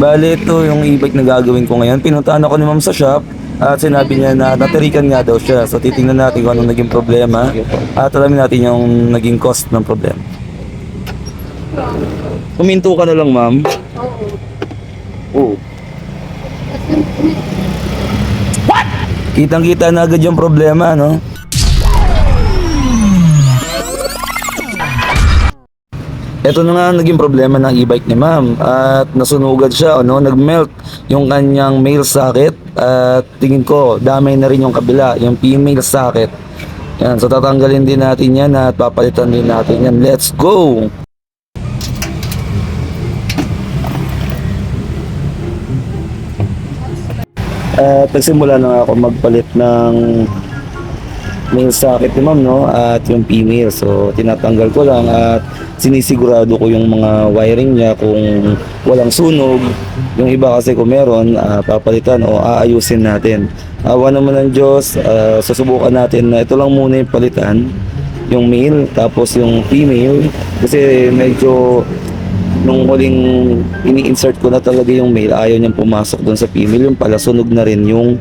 Bali, ito yung e-bike na gagawin ko ngayon. Pinuntahan ako ni ma'am sa shop at sinabi niya na natirikan nga daw siya. So titingnan natin kung anong naging problema at alamin natin yung naging cost ng problema. Huminto ka na lang ma'am. Oo. Kitang-kita na agad yung problema, no? Ito na nga naging problema ng e-bike ni ma'am at nasunugan siya, ano, nag-melt yung kanyang male socket at tingin ko damay na rin yung kabila, yung female socket. Yan, so tatanggalin din natin yan at papalitan din natin yan. Let's go! At nagsimula na ako magpalit ng male socket ni ma'am no at yung female so tinatanggal ko lang at sinisigurado ko yung mga wiring niya kung walang sunog. Yung iba kasi kung meron ah, papalitan o aayusin natin. Awa naman ng Diyos ah, susubukan natin na ito lang muna yung palitan yung male tapos yung female. Kasi medyo nung huling ini-insert ko na talaga yung male ayaw niyang pumasok doon sa female. Yung pala sunog na rin yung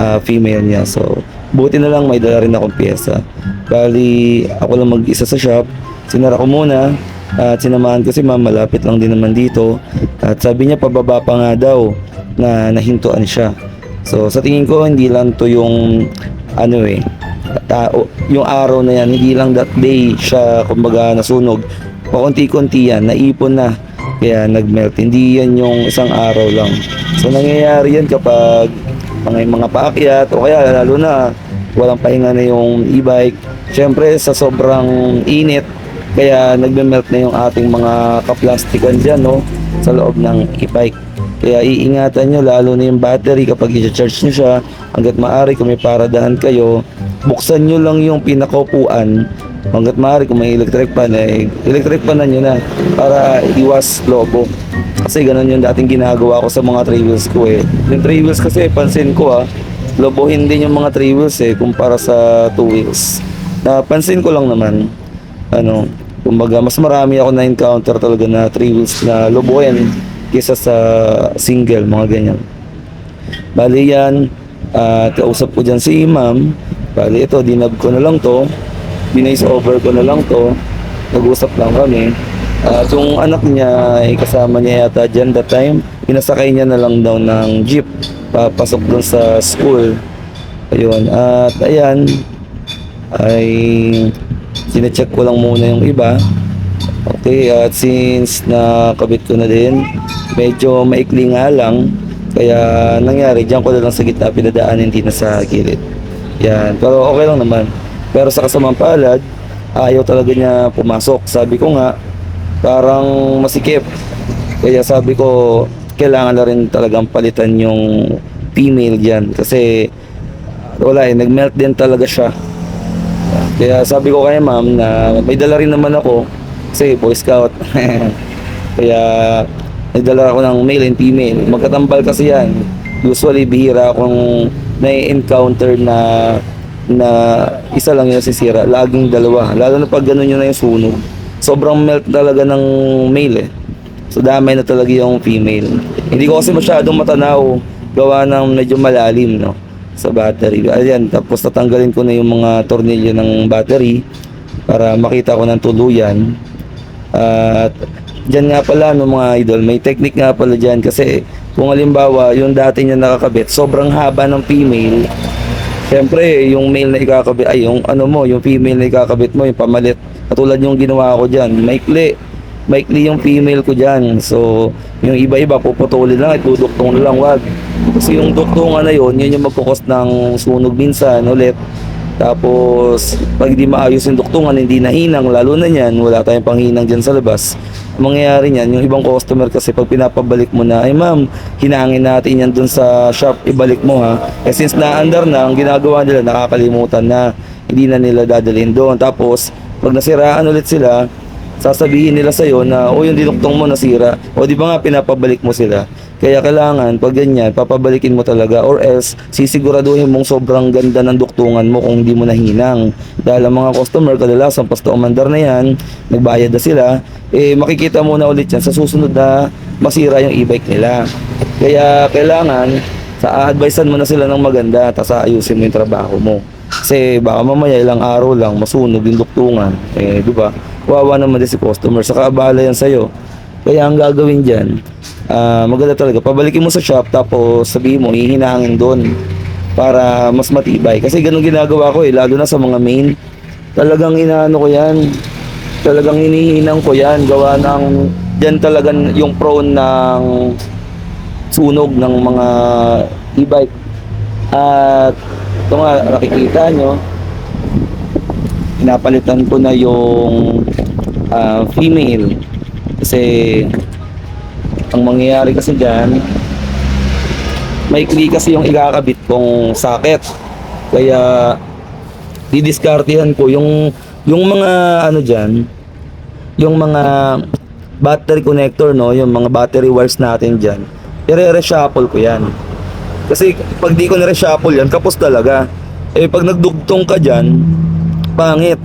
ah, female niya. So buti na lang may dala rin akong pyesa. Bali ako lang mag-isa sa shop. Sinara ko muna at sinamahan ko si ma'am. Malapit lang din naman dito. At sabi niya pababa pa nga daw na nahintuan siya. So sa tingin ko hindi lang to yung ano eh tao, yung araw na yan. Hindi lang that day siya kumbaga nasunog. Paunti-kunti yan. Naipon na. Kaya nagmelt. Hindi yan yung isang araw lang. So nangyayari yan kapag mga mga paakyat o kaya lalo na walang pahinga na yung e-bike. Syempre sa sobrang init kaya nagme-melt na yung ating mga kaplastikan dyan no? Sa loob ng e-bike. Kaya iingatan nyo lalo na yung battery kapag i-charge nyo siya hanggat maaari kung may paradahan kayo buksan nyo lang yung pinakaupuan hanggat maaari kung may electric fan eh electric fan na nyo na para iwas lobo. Kasi ganun yung dating ginagawa ko sa mga wheels ko eh. Yung wheels kasi pansin ko ah lobohin din yung mga three wheels eh kumpara sa two wheels. Napansin ko lang naman ano kumbaga mas marami ako na encounter talaga na three wheels na lobohin kaysa sa single mga ganyan. Bali yan at kausap ko dyan si ma'am. Bali ito dinab ko na lang to. Binays over ko na lang to. Nag-usap lang kami. At yung anak niya ay kasama niya yata dyan that time. Pinasakay niya na lang daw ng jeep papasok doon sa school. Ayun at ayan ay sinecheck ko lang muna yung iba. Okay at since nakabit ko na din medyo maikli nga lang kaya nangyari diyan ko na lang sa gitna pinadaan hindi na sa gilid. Yan pero okay lang naman. Pero sa kasamang palad ayaw talaga niya pumasok. Sabi ko nga parang masikip. Kaya sabi ko kailangan na rin talagang palitan yung female dyan. Kasi wala eh nagmelt din talaga siya. Kaya sabi ko kay ma'am na may dala rin naman ako. Kasi boy scout. Kaya nagdala ako ng male and female. Magkatambal kasi yan. Usually bihira akong na-encounter na na isa lang yung sisira. Laging dalawa. Lalo na pag ganun yun na yung sunog. Sobrang melt talaga ng male eh so damay na talaga yung female. Hindi ko kasi masyadong matanaw gawa ng medyo malalim no sa battery. Ayan tapos tatanggalin ko na yung mga tornilyo ng battery para makita ko ng tuluyan. At dyan nga pala no mga idol, may technique nga pala dyan kasi kung halimbawa yung dati niya nakakabit, sobrang haba ng female, syempre yung male na ikakabit, ay yung ano mo, yung female na ikakabit mo, yung pamalit, katulad yung ginawa ko dyan, maikli, maikli yung female ko dyan. So, yung iba-iba, puputulin lang, ituduktong lang, wag. Kasi yung duktungan na yun, yun yung magkukos ng sunog minsan ulit. Tapos, pag di maayos yung duktungan, hindi nahinang, lalo na yan, wala tayong panghinang dyan sa labas. Ang mangyayari niyan, yung ibang customer kasi pag pinapabalik mo na, ay ma'am, hinangin natin yan dun sa shop, ibalik mo ha. Eh since naandar na, ang ginagawa nila, nakakalimutan na, hindi na nila dadalhin doon. Tapos, pag nasiraan ulit sila, sasabihin nila sa'yo na, o yung dinuktong mo nasira, o di ba nga pinapabalik mo sila. Kaya kailangan, pag ganyan, papabalikin mo talaga or else, sisiguraduhin mong sobrang ganda ng duktungan mo kung hindi mo nahinang. Dahil ang mga customer, kadalasan, pasto umandar na yan, nagbayad na sila, eh makikita mo na ulit yan sa susunod na masira yung e-bike nila. Kaya kailangan sa advisean mo na sila ng maganda tapos ayusin mo yung trabaho mo. Kasi baka mamaya ilang araw lang masunog yung duktungan. Eh, di ba? Wawa naman din si customer. Saka abala yan sa'yo. Kaya ang gagawin dyan, ah, maganda talaga. Pabalikin mo sa shop tapos sabihin mo, hihinangin doon para mas matibay. Kasi ganun ginagawa ko eh, lalo na sa mga main. Talagang inaano ko yan. Talagang hinihinang ko yan. Gawa ng, dyan talagang yung prone ng sunog ng mga e-bike. At ito nga, nakikita nyo, pinapalitan ko na yung ah, female. Kasi ang mangyayari kasi dyan, may kasi yung ikakabit kong socket. Kaya didiskartehan ko yung yung mga ano diyan, yung mga battery connector no, yung mga battery wires natin diyan. Ire-reshuffle ko 'yan. Kasi pag di ko na-reshuffle yan, kapos talaga. Eh pag nagdugtong ka diyan, pangit.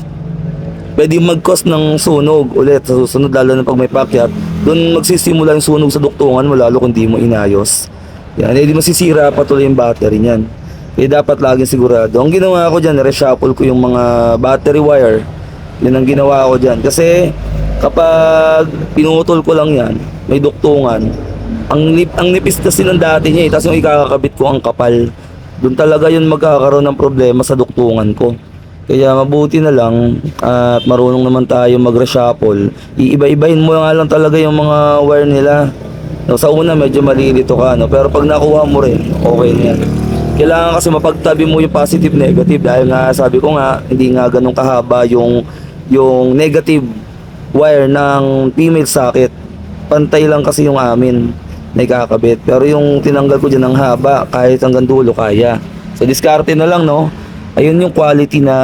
Pwede mag-cause ng sunog ulit sa susunod lalo na pag may pakyat. Doon magsisimula yung sunog sa duktungan mo lalo kung di mo inayos. Yan, hindi masisira pa tuloy yung battery niyan. Kaya dapat laging sigurado. Ang ginawa ko dyan, reshuffle ko yung mga battery wire. Yan ang ginawa ko dyan. Kasi kapag pinutol ko lang yan, may duktungan. Ang, lip, ang nipis kasi ng dati niya eh. Tapos yung ikakakabit ko ang kapal. Doon talaga yun magkakaroon ng problema sa duktungan ko. Kaya mabuti na lang at marunong naman tayo mag-reshuffle. Iiba-ibahin mo nga lang talaga yung mga wire nila. No, sa una medyo malilito ka, no? pero pag nakuha mo rin, okay na yan. Kailangan kasi mapagtabi mo yung positive negative dahil nga sabi ko nga hindi nga ganun kahaba yung yung negative wire ng female socket. Pantay lang kasi yung amin na ikakabit. Pero yung tinanggal ko dyan ng haba, kahit hanggang dulo kaya. So diskarte na lang no. Ayun yung quality na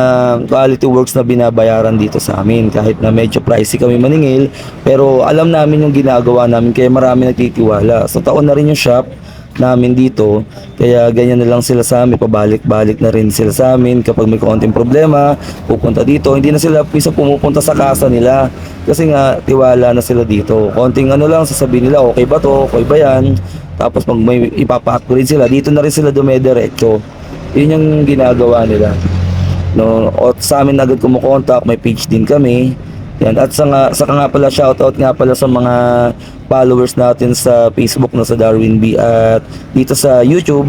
quality works na binabayaran dito sa amin kahit na medyo pricey kami maningil pero alam namin yung ginagawa namin kaya marami nagtitiwala. So taon na rin yung shop namin dito. Kaya ganyan na lang sila sa amin. Pabalik-balik na rin sila sa amin. Kapag may konting problema pupunta dito. Hindi na sila pisa pumupunta sa kasa nila. Kasi nga tiwala na sila dito. Konting ano lang sasabihin nila okay ba to? Okay ba yan? Tapos pag may ipapa-upgrade sila. Dito na rin sila dumediretso yun yung ginagawa nila. No o sa amin agad kumukontak. May page din kami yan at sa nga, sa nga pala shoutout nga pala sa mga followers natin sa Facebook na sa Darwin B at dito sa YouTube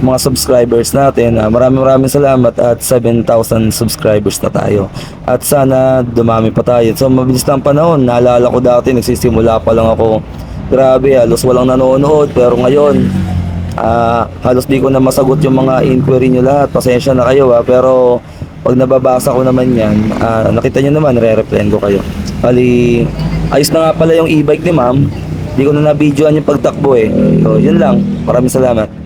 mga subscribers natin. Ah, maraming maraming salamat at 7,000 subscribers na tayo. At sana dumami pa tayo. So mabilis lang panahon. Naalala ko dati nagsisimula pa lang ako. Grabe halos walang nanonood. Pero ngayon Ah, halos di ko na masagot yung mga inquiry nyo lahat. Pasensya na kayo ha. Pero pag nababasa ko naman yan, ah, nakita nyo naman, re-replyan ko kayo. Bali, ayos na nga pala yung e-bike ni ma'am. Di ko na na-videoan yung pagtakbo eh. So, yun lang. Maraming salamat.